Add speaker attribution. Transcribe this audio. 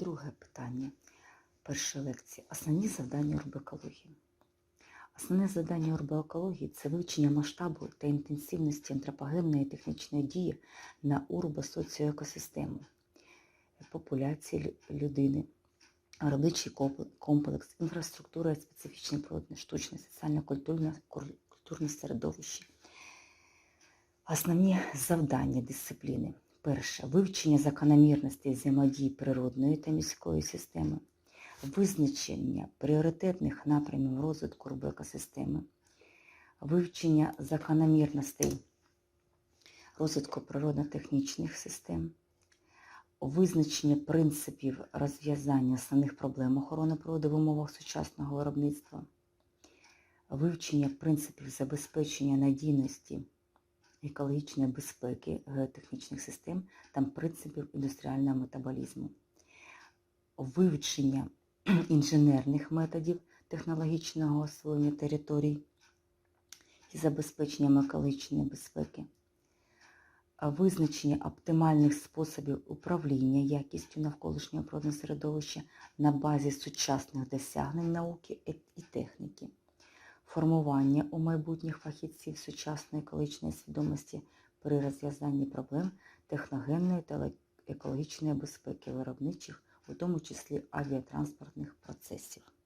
Speaker 1: Друге питання першої лекції. Основні завдання урбекології. Основне завдання урбоекології це вивчення масштабу та інтенсивності антропогенної технічної дії на урбосоціоекосистему, популяції людини, комп- комплекс, інфраструктура специфічне природне, штучне, соціально-культурне культурне середовище. Основні завдання дисципліни. Перше. Вивчення закономірностей взаємодії природної та міської системи, визначення пріоритетних напрямів розвитку урбоекосистеми, вивчення закономірностей розвитку природно-технічних систем, визначення принципів розв'язання основних проблем охорони природи в умовах сучасного виробництва, вивчення принципів забезпечення надійності екологічної безпеки геотехнічних систем та принципів індустріального метаболізму, вивчення інженерних методів технологічного освоєння територій і забезпечення екологічної безпеки, визначення оптимальних способів управління якістю навколишнього природного середовища на базі сучасних досягнень науки і- техніки, формування у майбутніх фахівців сучасної екологічної свідомості при розв'язанні проблем техногенної та екологічної безпеки виробничих, у тому числі авіатранспортних процесів.